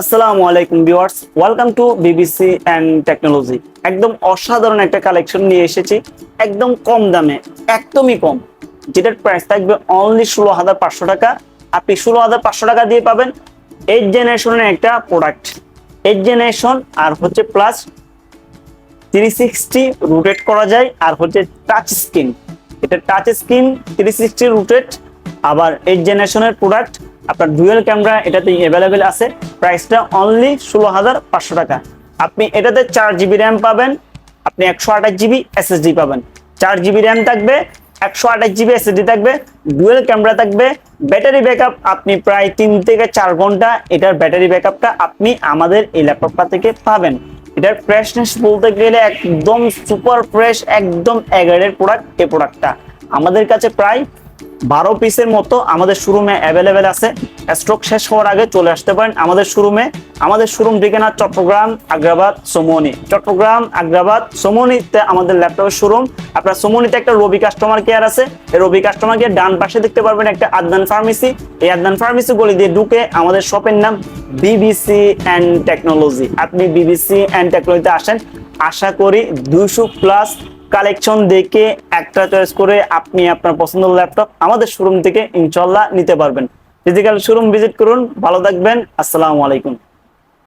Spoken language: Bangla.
আসসালামু আলাইকুম viewers, welcome to BBC and technology একদম অসাধারণ একটা কালেকশন নিয়ে এসেছি, একদম কম দামে, একদমই কম। যেটার প্রাইস থাকবে অনলি ষোলো হাজার পাঁচশো টাকা। আপনি ষোলো হাজার পাঁচশো টাকা দিয়ে পাবেন এইট জেনারেশনের একটা প্রোডাক্ট এইট জেনারেশন আর হচ্ছে প্লাস থ্রি সিক্সটি রোটেট করা যায়, আর হচ্ছে টাচ স্ক্রিন এটা touch screen three sixty rotate আবার এইট জেনারেশনের প্রোডাক্ট আপনার ডুয়েল ক্যামেরা এটাতে অ্যাভেলেবেল আছে। প্রাইসটা অনলি ষোলো হাজার পাঁচশো টাকা। আপনি এটাতে চার জিবি র্যাম পাবেন, আপনি একশো আঠাশ জিবি এসএসডি পাবেন। চার জিবি র্যাম থাকবে, একশো আঠাশ জিবি এসএসডি থাকবে ডুয়েল ক্যামেরা থাকবে। ব্যাটারি ব্যাকআপ আপনি প্রায় তিন থেকে চার ঘণ্টা এটার ব্যাটারি ব্যাকআপটা আপনি আমাদের এই ল্যাপটপটা থেকে পাবেন। এটার ফ্রেশনেস বলতে গেলে একদম সুপার ফ্রেশ একদম এগারের প্রোডাক্ট এই প্রোডাক্টটা আমাদের কাছে প্রায় বারো পিসের মতো আমাদের শোরুমে অ্যাভেলেবেল আছে। স্টক শেষ হওয়ার আগে চলে আসতে পারেন আমাদের শোরুমে আমাদের শোরুম ঠিকানা চট্টগ্রাম, আগ্রাবাদ, সোমনি। চট্টগ্রাম, আগ্রাবাদ, সোমনিতে আমাদের ল্যাপটপের শোরুম আপনার সোমনিতে একটা রবি কাস্টমার কেয়ার আছে। এই রবি কাস্টমার কেয়ার ডান পাশে দেখতে পারবেন একটা আদনান ফার্মেসি এই আদনান ফার্মেসি গলি দিয়ে ঢুকে আমাদের শপের নাম বিবিসি অ্যান্ড টেকনোলজি আপনি বিবিসি অ্যান্ড টেকনোলজিতে আসেন। আশা করি দুইশো প্লাস কালেকশন দেখে একটা চয়েস করে আপনি আপনার পছন্দের ল্যাপটপ আমাদের শোরুম থেকে ইনশাল্লাহ নিতে পারবেন। ফিজিক্যাল শোরুম ভিজিট করুন, ভালো থাকবেন, আসসালামু আলাইকুম।